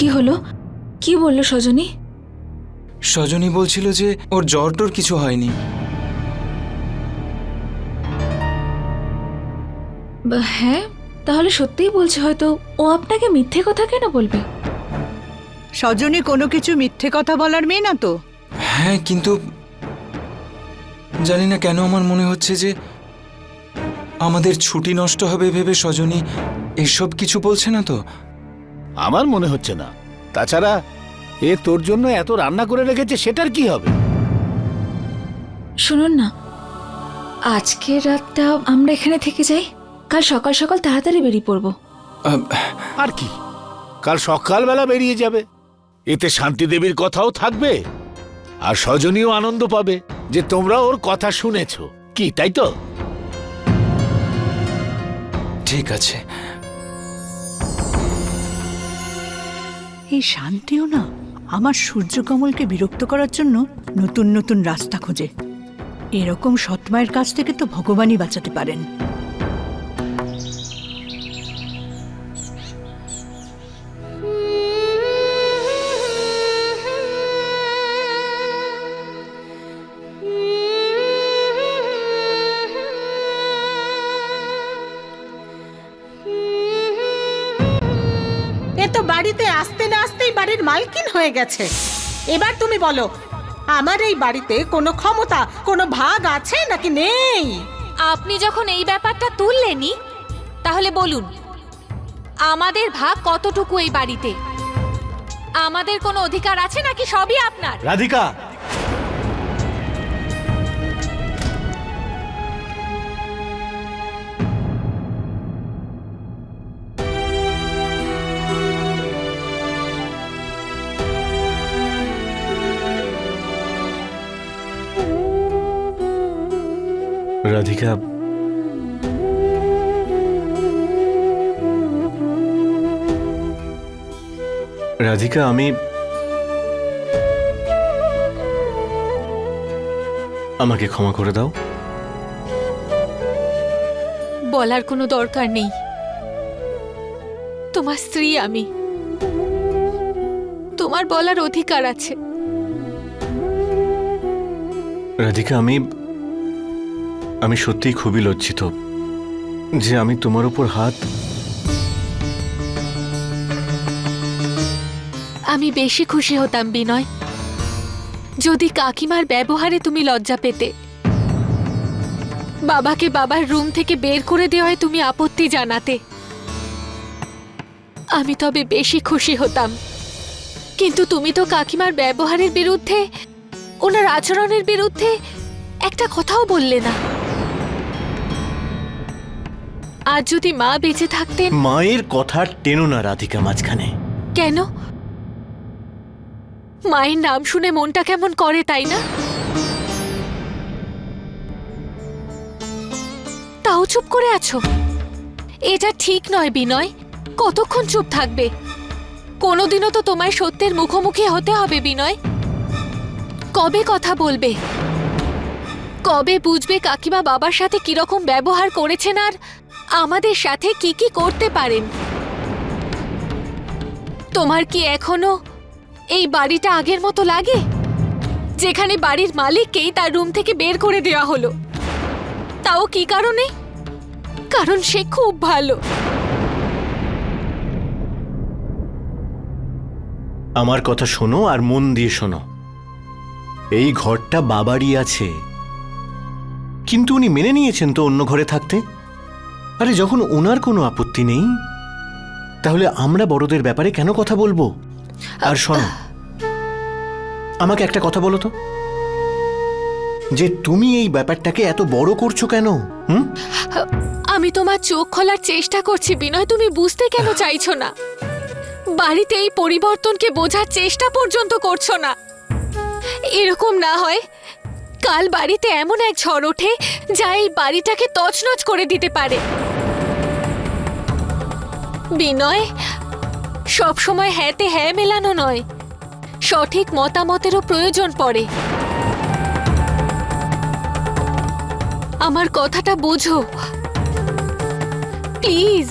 কি হলো? কি বলল সজনী? সজনী বলছিল যে ওর জ্বর টর কিছু হয়নি। হ্যাঁ তাহলে সত্যিই বলছে হয়তো ও আপনাকে মিথ্যে কথা কেন বলবে? সজনী কোনো কিছু মিথ্যে কথা বলার মেয়ে না তো? হ্যাঁ কিন্তু জানি না কেন আমার মনে হচ্ছে যে আমাদের ছুটি নষ্ট হবে ভেবে সজনী এসব কিছু বলছে না তো? আমার মনে হচ্ছে না। তাছাড়া এ তোর জন্য এত রান্না করে রেখেছে সেটার কি হবে? শুনুন না। আজকের রাতটা আমরা এখানে থেকে যাই। কাল সকাল সকাল তাড়াতাড়ি বেরিয়ে পড়ব। আর কি? কাল সকালবেলা বেরিয়ে যাবে। এতে শান্তি দেবীর কথাও থাকবে আর সজনীও আনন্দ পাবে যে তোমরা ওর কথা শুনেছ। কি তাই তো? ঠিক আছে। এই শান্তিও না আমার সূর্যকমলকে বিরক্ত করার জন্য নতুন নতুন রাস্তা খোঁজে। এরকম সৎমায়ের কাছ থেকে তো ভগবানই বাঁচাতে পারেন। হয়ে গেছে। এবার তুমি বলো আমার এই বাড়িতে কোনো ক্ষমতা কোনো ভাগ আছে নাকি নেই? আপনি যখন এই ব্যাপারটা তুললেনই তাহলে বলুন আমাদের ভাগ কতটুকু এই বাড়িতে? আমাদের কোনো অধিকার আছে নাকি সবই আপনার? রাধিকা রাধিকা। রাধিকা আমি আমাকে ক্ষমা করে দাও। বলার কোনো দরকার নেই। তোমার স্ত্রী আমি। তোমার বলার অধিকার আছে। রাধিকা আমি আমি সত্যিই খুবই লজ্জিত যে আমি তোমার উপর হাত আমি বেশি খুশি হতাম, বিনয়। যদি কাকিমার ব্যবহারে তুমি লজ্জা পেতে, বাবাকে বাবার রুম থেকে বের করে দেওয়ায় তুমি আপত্তি জানাতে, আমি তবে বেশি খুশি হতাম। কিন্তু তুমি তো কাকিমার ব্যবহারের বিরুদ্ধে, ওনার আচরণের বিরুদ্ধে একটা কথাও বললে না। আজ যদি মা বেঁচে থাকতেন? মায়ের কথা টেনো না রাধিকা মাঝখানে। কেন? মায়ের নাম শুনে মনটা কেমন করে তাই না? তাও চুপ করে আছো? এটা ঠিক নয় বিনয় কতক্ষণ চুপ থাকবে? কোনোদিনও তো তোমায় সত্যের মুখোমুখি হতে হবে বিনয়। কবে কথা বলবে? কবে বুঝবে কাকিমা বাবার সাথে কীরকম ব্যবহার করেছেন আর আমাদের সাথে কি কি করতে পারেন? তোমার কি এখনও এই বাড়িটা আগের মতো লাগে? যেখানে বাড়ির মালিককেই তার রুম থেকে বের করে দেওয়া হলো। তাও কি কারণে? কারণ সে খুব ভালো। আমার কথা শোনো আর মন দিয়ে শোনো। এই ঘরটা বাবারই আছে। কিন্তু উনি মেনে নিয়েছেন তো অন্য ঘরে থাকতে? আরে, যখন ওনার কোনো আপত্তি নেই, তাহলে আমরা বড়দের ব্যাপারে কেন কথা বলব? আর শোনো, আমাকে একটা কথা বলো তো। যে তুমি এই ব্যাপারটাকে এত বড় করছ কেন, হুম? আমি তোমার চোখ খোলার চেষ্টা করছি, বিনয়, তুমি বুঝতে কেন চাইছো না? বাড়িতে এই পরিবর্তনকে বোঝার চেষ্টা পর্যন্ত করছ না। এরকম না হয় কাল বাড়িতে এমন এক ঝড় ওঠে যা এই বাড়িটাকে তছনছ করে দিতে পারে। বিনয়, সব সময় হ্যাঁতে হ্যাঁ মেলানো নয়, সঠিক মতামতেরও প্রয়োজন পড়ে। আমার কথাটা বোঝো। প্লিজ।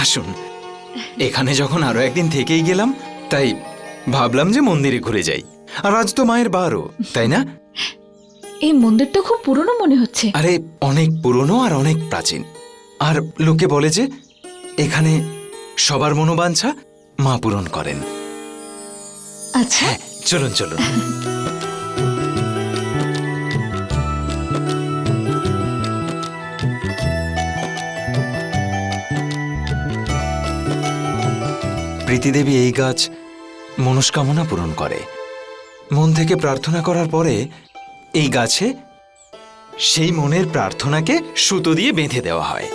আসুন। এখানে যখন আরও একদিন থেকেই গেলাম তাই ভাবলাম যে মন্দিরে ঘুরে যাই। আর আজ তো মায়ের বারও তাই না? এই মন্দিরটা খুব পুরনো মনে হচ্ছে। আরে অনেক পুরনো আর অনেক প্রাচীন। আর লোকে বলে যে এখানে সবার মনোবাঞ্ছা মা পূরণ করেন। আচ্ছা। হ্যাঁ চলুন চলুন। প্রীতিদেবী এই গাছ মনস্কামনা পূরণ করে। মন থেকে প্রার্থনা করার পরে এই গাছে সেই মনের প্রার্থনাকে সুতো দিয়ে বেঁধে দেওয়া হয়।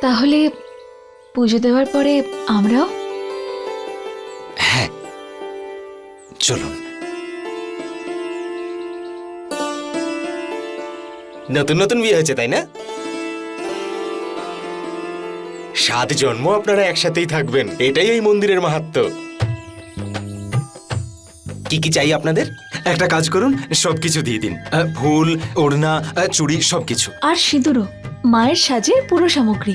তাহলে পুজো দেওয়ার পরে আমরাও? হ্যাঁ চলুন। নতুন নতুন বিয়ে হয়েছে তাই না? সাত জন্ম আপনারা একসাথেই থাকবেন। এটাই এই মন্দিরের মাহাত্ম। কি কি চাই আপনাদের? একটা কাজ করুন সবকিছু দিয়ে দিন। আহ, ফুল ওড়না আহ, চুড়ি সবকিছু। আর সিঁদুরও। মায়ের সাজের পুরো সামগ্রী।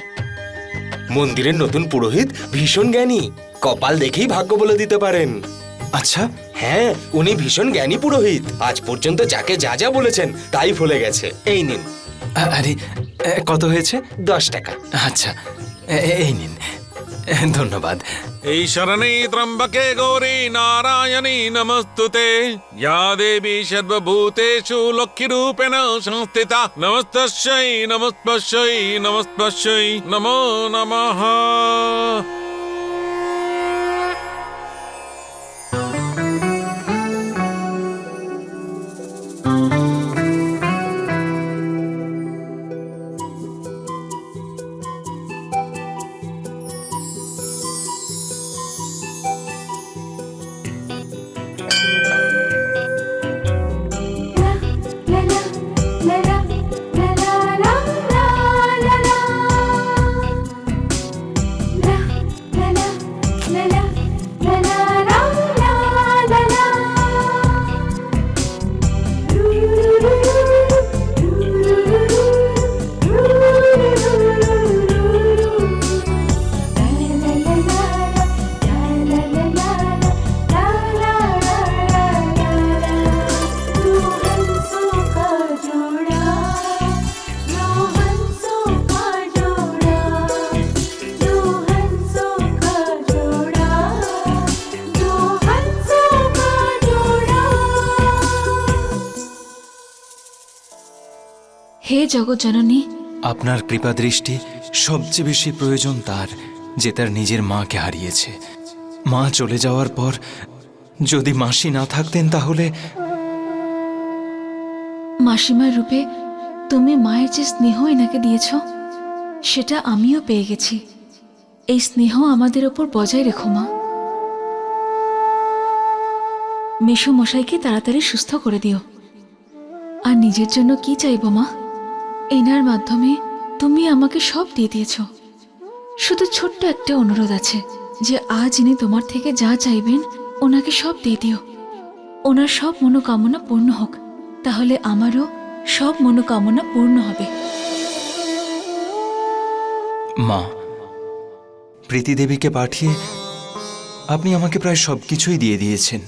মন্দিরের নতুন পুরোহিত ভীষণ জ্ঞানী। কপাল দেখেই ভাগ্য বলে দিতে পারেন। আচ্ছা। হ্যাঁ উনি ভীষণ জ্ঞানী পুরোহিত। আজ পর্যন্ত যাকে যা যা বলেছেন তাই ফলে গেছে। এই নিন। আ- আরে কত হয়েছে? দশ টাকা। আচ্ছা। এই নিন। ধন্যবাদ। এই শরণী ত্রম্বকে গৌরী নারায়ণী নমস্তুতে। ইয়া দেবী সর্বভূতেষু লক্ষ্মীরূপেণ সংস্থিতা। নমস্তস্যৈ নমস্তস্যৈ নমস্তস্যৈ নমো নমঃ। হে জগৎ জননী। আপনার কৃপা দৃষ্টি সবচেয়ে বেশি প্রয়োজন তার যে তার নিজের মাকে হারিয়েছে। মা চলে যাওয়ার পর যদি মাসি না থাকতেন তাহলে মাসিমার রূপে তুমি মায়ের যে স্নেহ এনাকে দিয়েছ সেটা আমিও পেয়ে গেছি। এই স্নেহ আমাদের ওপর বজায় রেখো মা। মেশো মশাইকে তাড়াতাড়ি সুস্থ করে দিও। আর নিজের জন্য কি চাইব মা? এনার মাধ্যমে তুমি আমাকে সব দিয়ে দিয়েছ। শুধু ছোট্ট একটা অনুরোধ আছে যে আজ ইনি তোমার থেকে যা চাইবেন, ওনাকে সব দিয়ে দিও। ওনার সব মনোকামনা পূর্ণ হোক, তাহলে আমারও সব মনোকামনা পূর্ণ হবে। মা প্রীতিদেবীকে পাঠিয়ে আপনি আমাকে প্রায় সব কিছুই দিয়ে দিয়েছেন,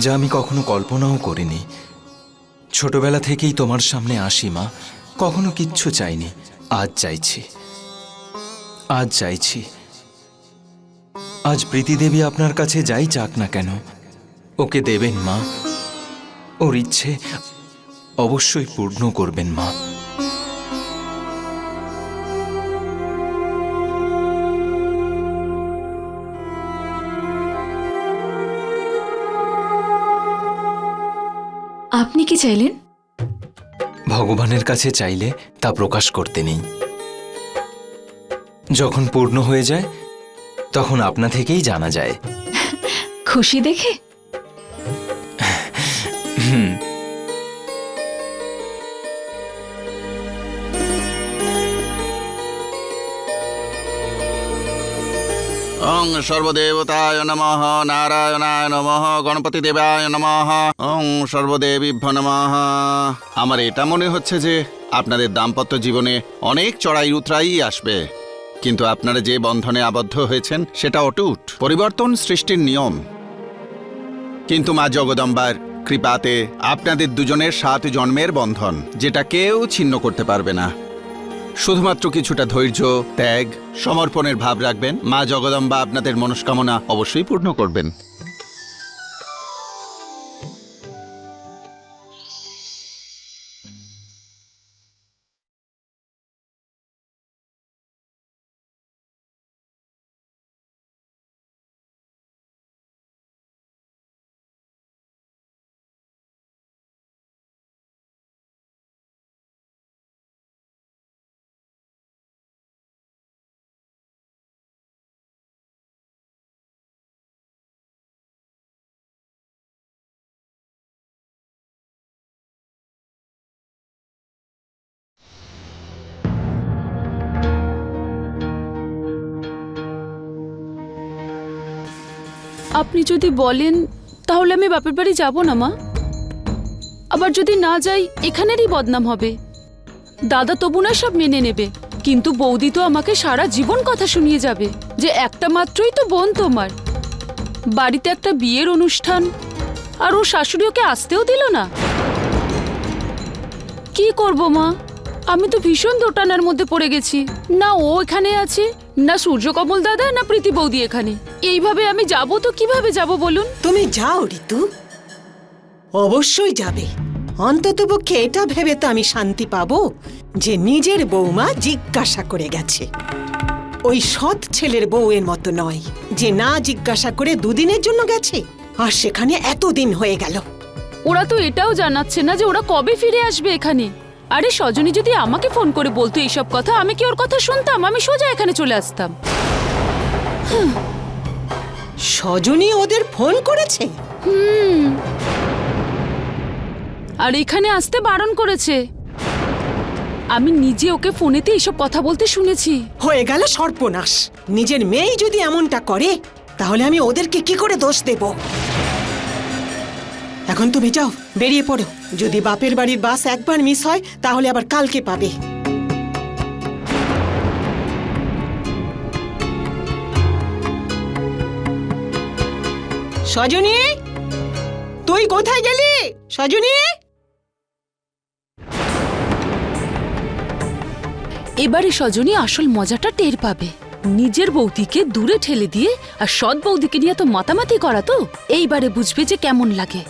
যা আমি কখনো কল্পনাও করিনি। ছোটবেলা থেকেই তোমার সামনে আসি, মা। কখনো কিচ্ছু চাইনি। আজ চাইছি। আজ চাইছি। আজ প্রীতিদেবী আপনার কাছে যাই চাক না কেন? ওকে দেবেন, মা। ওর ইচ্ছে অবশ্যই পূর্ণ করবেন, মা। কি চাইলেন? ভগবানের কাছে চাইলে তা প্রকাশ করতে নেই। যখন পূর্ণ হয়ে যায় তখন আপনা থেকেই জানা যায়। খুশি দেখে? ওং সর্বদেবতায় নমঃ, নারায়ণায় নমঃ গণপতি দেবায় নমঃ, ওং সর্বদেবীভ্য নমঃ। আমার এটা মনে হচ্ছে যে আপনাদের দাম্পত্য জীবনে অনেক চড়াই উতরাই আসবে। কিন্তু আপনারা যে বন্ধনে আবদ্ধ হয়েছেন, সেটা অটুট, পরিবর্তন সৃষ্টির নিয়ম। কিন্তু মা জগদম্বার, কৃপাতে আপনাদের দুজনের সাত জন্মের বন্ধন, যেটা কেউ ছিন্ন করতে পারবে না। শুধুমাত্র কিছুটা ধৈর্য ত্যাগ সমর্পণের ভাব রাখবেন। মা জগদম্বা আপনাদের মনস্কামনা অবশ্যই পূর্ণ করবেন। আপনি যদি বলেন, তাহলে আমি বাপের বাড়ি যাব না, মা। আবার যদি না যাই, এখানেরই বদনাম হবে। দাদা তবু না সব মেনে নেবে। কিন্তু বৌদি তো আমাকে সারা জীবন কথা শুনিয়ে যাবে, যে একটা মাত্রই তো বোন তোমার। বাড়িতে একটা বিয়ের অনুষ্ঠান, আর ও শাশুড়ি ওকে আসতেও দিল না। কি করব, মা? আমি তো ভীষণ দোটানার মধ্যে পড়ে গেছি। না ও এখানে আছে না সূর্যকমল দাদা না প্রীতি বৌদি এখানে। এইভাবে আমি যাব তো কীভাবে যাব বলুন? তুমি যাও ঋতু। অবশ্যই যাবে। অন্ততপক্ষে এটা ভেবে তো আমি শান্তি পাবো যে নিজের বৌমা জিজ্ঞাসা করে গেছে। ওই সৎ ছেলের বউয়ের মতো নয় যে না জিজ্ঞাসা করে দুদিনের জন্য গেছে। আর সেখানে এতদিন হয়ে গেল। ওরা তো এটাও জানাচ্ছে না যে ওরা কবে ফিরে আসবে এখানে। আরে সজনী যদি আমাকে ফোন করে বলতো এইসব কথা আমি কি ওর কথা শুনতাম? আমি সোজা এখানে চলে আসতাম। সজনী ওদের ফোন করেছে? আর এখানে আসতে বারণ করেছে। আমি নিজে ওকে ফোনেতে এইসব কথা বলতে শুনেছি। হয়ে গেল সর্বনাশ। নিজের মেয়েই যদি এমনটা করে তাহলে আমি ওদেরকে কি করে দোষ দেব? এখন তুমি যাও, বেরিয়ে পড়ো। যদি বাপের বাড়ির বাস একবার মিস হয়, তাহলে আবার কালকে পাবে। সজনী, তুই কোথায় গেলি? সজনী? এবারে সজনী আসল মজাটা টের পাবে। নিজের বৌদিকে দূরে ঠেলে দিয়ে আর সৎ বৌদিকে নিয়ে তো মাতামাতি করা তো? এইবারে বুঝবে যে কেমন লাগে।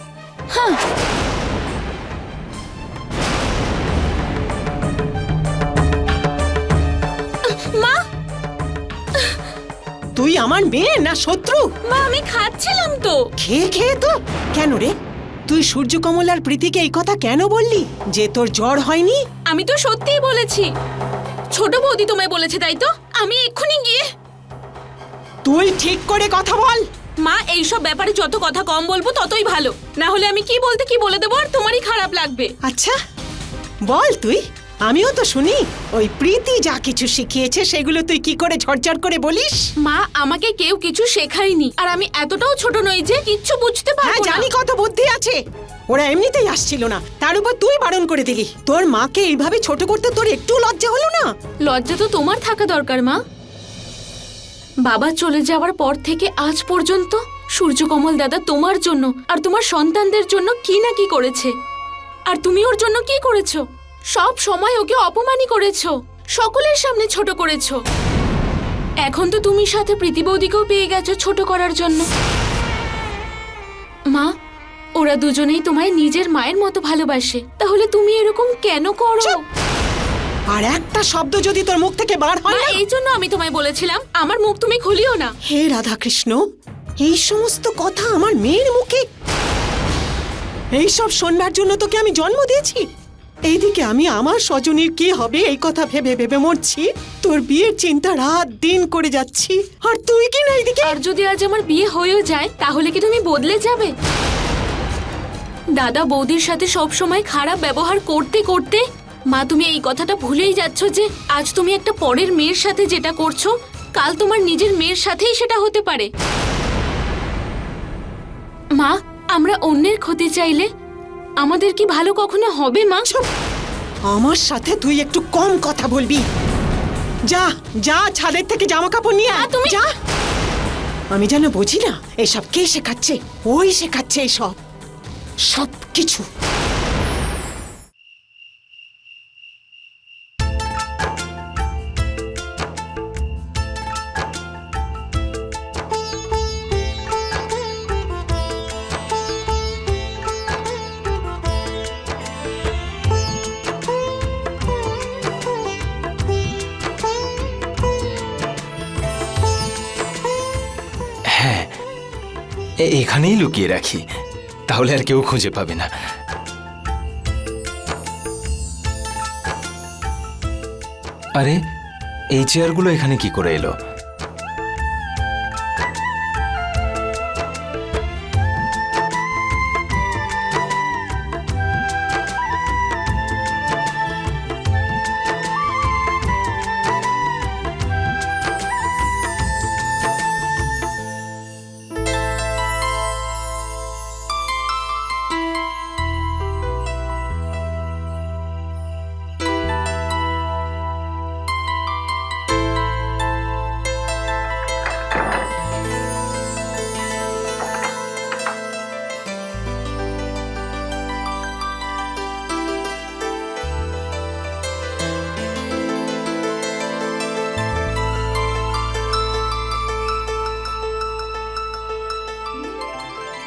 হ্যাঁ। তুই আমার মেয়ে না শত্রু? মা আমি খাচ্ছিলাম তো। খেয়ে খেয়ে তো? কেন রে? তুই সূর্যকমল আর প্রীতিকে এই কথা কেন বললি? যে তোর জ্বর হয়নি? আমি তো সত্যিই বলেছি। ছোট বৌদি তোমায় বলেছে তাই তো? আমি এক্ষুনি গিয়ে তুই ঠিক করে কথা বল। মা এইসব ব্যাপারে যত কথা কম বলব ততই ভালো। না হলে আমি কি বলতে কি বলে দেবো আর তোমারই খারাপ লাগবে। আচ্ছা বল তুই। আমিও তো শুনি ওই প্রীতি যা কিছু শিখিয়েছে সেগুলো তুই কি করে ঝরঝর করে বলিস? মা আমাকে কেউ কিছু শেখায়নি আর আমি এতটাও ছোট নই যে কিচ্ছু বুঝতে হ্যাঁ পারব না। জানি কত বুদ্ধি আছে। ওরা এমনিতেই আসছিল না তার উপর তুই বারণ করে দিলি। তোর মাকে এইভাবে ছোট করতে তোর একটু লজ্জা হলো না? লজ্জা তো তোমার থাকা দরকার মা। বাবা চলে যাওয়ার পর থেকে আজ পর্যন্ত সূর্যকমল দাদা তোমার জন্য আর তোমার সন্তানদের জন্য কি না কি করেছে? আর তুমি ওর জন্য কি করেছ? সব সময় ওকে অপমানই করেছ। সকলের সামনে ছোট করেছ। এখন তো তুমি সাথে প্রীতি বৌদিকেও পেয়ে গেছো ছোট করার জন্য। মা, ওরা দুজনেই তোমায় নিজের মায়ের মতো ভালোবাসে। তাহলে তুমি এরকম কেন করো! আর একটা শব্দ যদি তোর মুখ থেকে বার হয় না? এই জন্য আমি তোমায় বলেছিলাম আমার মুখ তুমি খুলিও না। হে রাধা কৃষ্ণ এই সমস্ত কথা আমার মেয়ের মুখে? এই সব শোনবার জন্য তোকে আমি জন্ম দিয়েছি? এইদিকে আমি আমার স্বজনীর কি হবে এই কথা ভেবে ভেবে মরছি? তোর বিয়ের চিন্তা রাত দিন করে যাচ্ছি। আর তুই কি না এইদিকে? আর যদি আজ আমার বিয়ে হয়েও যায় তাহলে কি তুমি বদলে যাবে? দাদা বৌদির সাথে সব সময় খারাপ ব্যবহার করতে করতে মা তুমি এই কথাটা ভুলেই যাচ্ছ যে আজ তুমি একটা পরের মেয়ের সাথে যেটা করছ কাল তোমার নিজের মেয়ের সাথেই সেটা হতে পারে। মা আমরা অন্যের ক্ষতি চাইলে আমাদের কি ভালো কখনো হবে মা? আমার সাথে তুই একটু কম কথা বলবি। যা যা ছাদের থেকে জামা কাপড় নিয়ে তুমি- যা। আমি যেন বুঝি না এসব কে শেখাচ্ছে? ওই শেখাচ্ছে এসব। সব কিছু এখানেই লুকিয়ে রাখি। তাহলে আর কেউ খুঁজে পাবে না। আরে, এই চেয়ারগুলো এখানে কি করে এলো?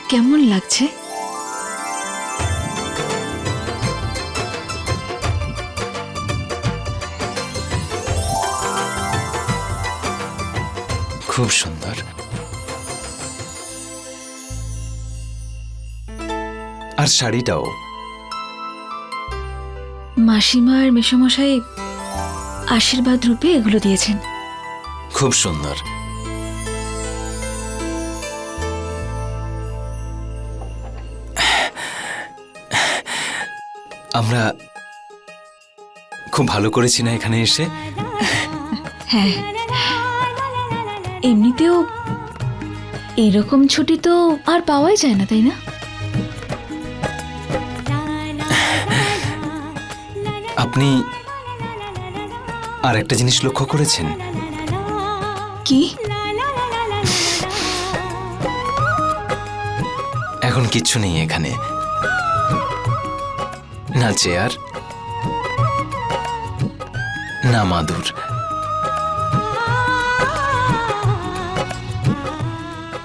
কেমন লাগছে? খুব সুন্দর। আর শাড়িটাও। মাসিমা আর মেসমশাই আশীর্বাদ রূপে এগুলো দিয়েছেন। খুব সুন্দর। আমরা খুব ভালো করেছি না এখানে এসে? হ্যাঁ। এমনিতেও এরকম ছুটি তো আর পাওয়াই যায় না তাই না? আপনি আর একটা জিনিস লক্ষ্য করেছেন? কি? এখন কিচ্ছু নেই এখানে। না চেয়ার না মাদুর।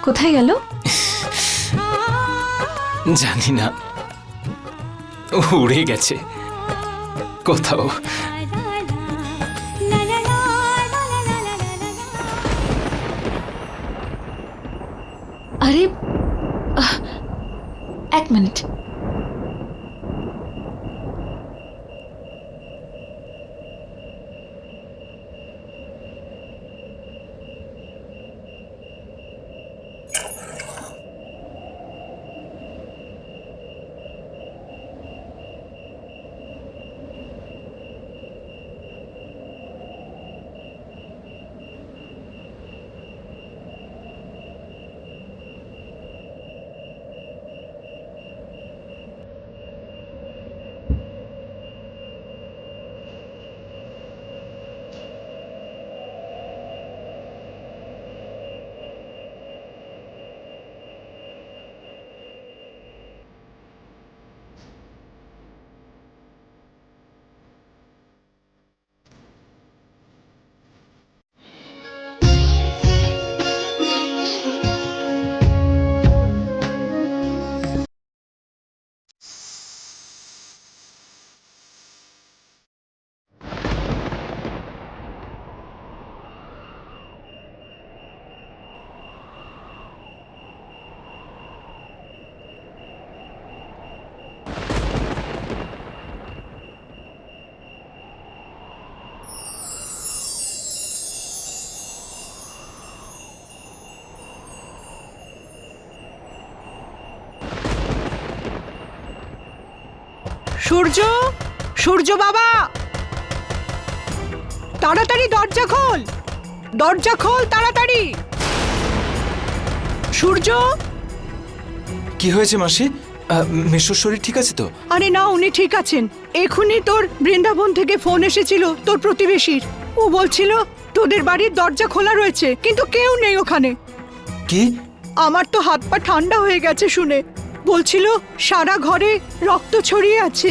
কোথায় গেল? জানি না। উড়ে গেছে। কোথাও সূর্য? সূর্য বাবা! তাড়াতাড়ি দরজা খোল! দরজা খোল তাড়াতাড়ি! সূর্য? কি হয়েছে মাসি? মেসোর শরীর ঠিক আছে তো? আরে না উনি ঠিক আছেন। এখনই তোর বৃন্দাবন থেকে ফোন এসেছিল তোর প্রতিবেশীর। ও বলছিল তোদের বাড়ির দরজা খোলা রয়েছে কিন্তু কেউ নেই ওখানে। কি? আমার তো হাত পা ঠান্ডা হয়ে গেছে শুনে। বলছিল সারা ঘরে রক্ত ছড়িয়ে আছে।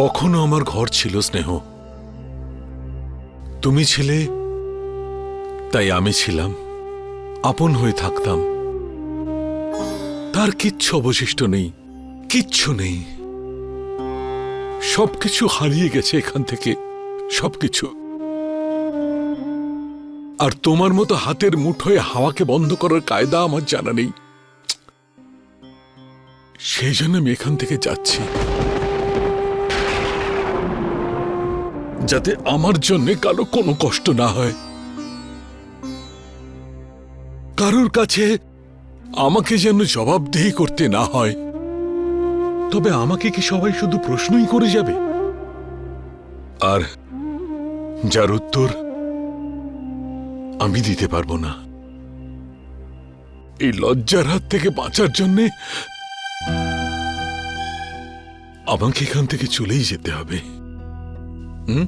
কখনো আমার ঘর ছিল, স্নেহ। তুমি ছিলে, তাই আমি ছিলাম। আপন হয়ে থাকতাম। তার কিচ্ছু অবশিষ্ট নেই, কিচ্ছু নেই। সবকিছু হারিয়ে গেছে এখান থেকে, সবকিছু। আর তোমার মতো হাতের মুঠোয় হাওয়াকে বন্ধ করার কায়দা আমার জানা নেই। সেই জন্য আমি এখান থেকে যাচ্ছি। যাতে আমার জন্য কারও কোনো কষ্ট না হয়। কারোর কাছে আমাকে যেন জবাবদিহি করতে না হয়। তবে আমাকে কি সবাই শুধু প্রশ্নই করে যাবে? আর যার উত্তর আমি দিতে পারব না। এই লজ্জার হাত থেকে বাঁচার জন্যে আমাকে এখান থেকে চলেই যেতে হবে। হুম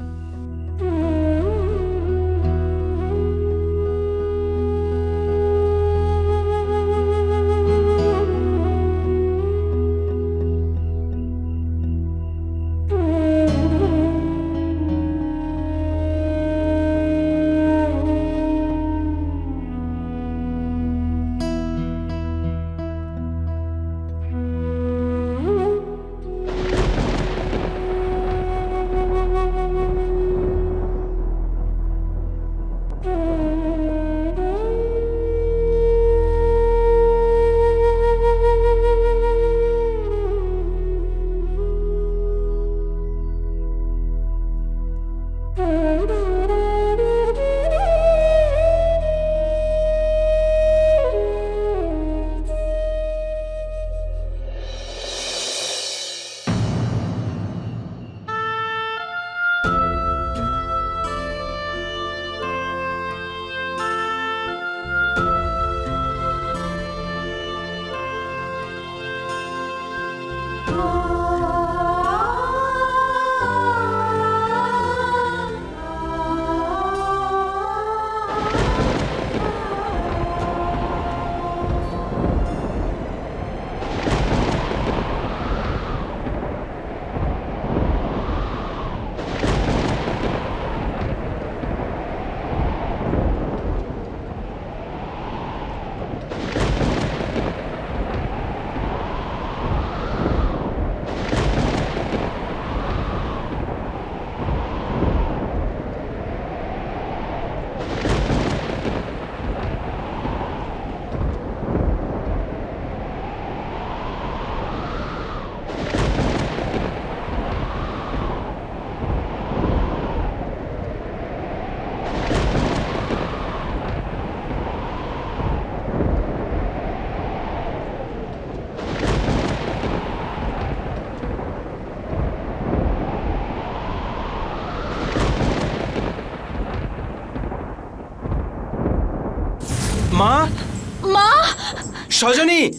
সজনী!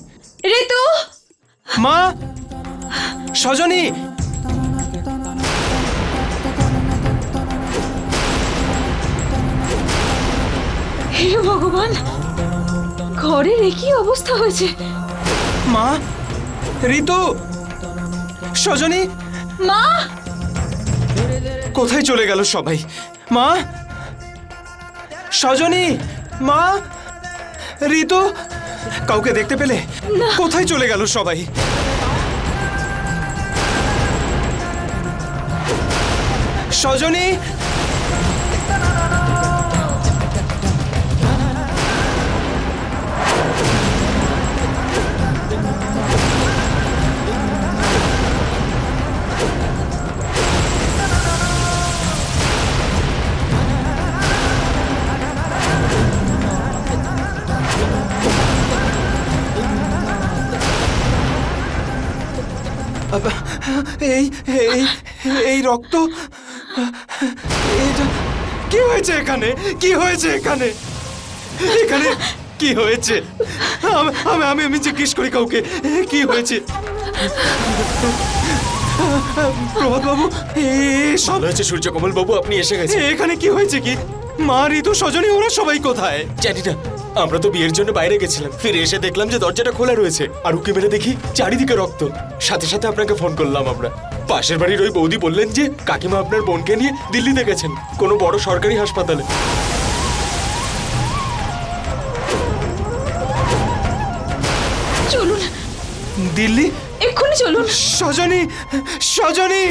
ঋতু! মা! সজনী! হে ভগবান! ঘরের একই অবস্থা হয়েছে। মা! ঋতু! সজনী! মা! কোথায় চলে গেল সবাই? মা! সজনী! মা! ঋতু! কাউকে দেখতে পেলে? কোথায় চলে গেল সবাই? সজনী এই এই এই রক্ত? এটা কি হয়েছে এখানে? কি হয়েছে এখানে? এখানে কি হয়েছে? আমি আমি আমি জিজ্ঞেস করি কাউকে কি হয়েছে? প্রভাত বাবু সব ভালো হয়েছে সূর্যকমল বাবু আপনি এসে গেছেন। এখানে কি হয়েছে কি? মা ঋতু সজনী ওরা সবাই কোথায়? জানি না আমরা তো বিয়ের জন্য বাইরে গেছিলাম। ফিরে এসে দেখলাম যে দরজাটা খোলা রয়েছে। আর উকি মেরে দেখি চারিদিকে রক্ত। সাথে সাথে আপনাকে ফোন করলাম আমরা। পাশের বাড়ির ওই বৌদি বললেন যে কাকিমা আপনার বোনকে নিয়ে দিল্লিতে গেছেন কোনো বড় সরকারি হাসপাতালে। চলুন। দিল্লি? এক্ষুনি চলুন। সজনী সজনী!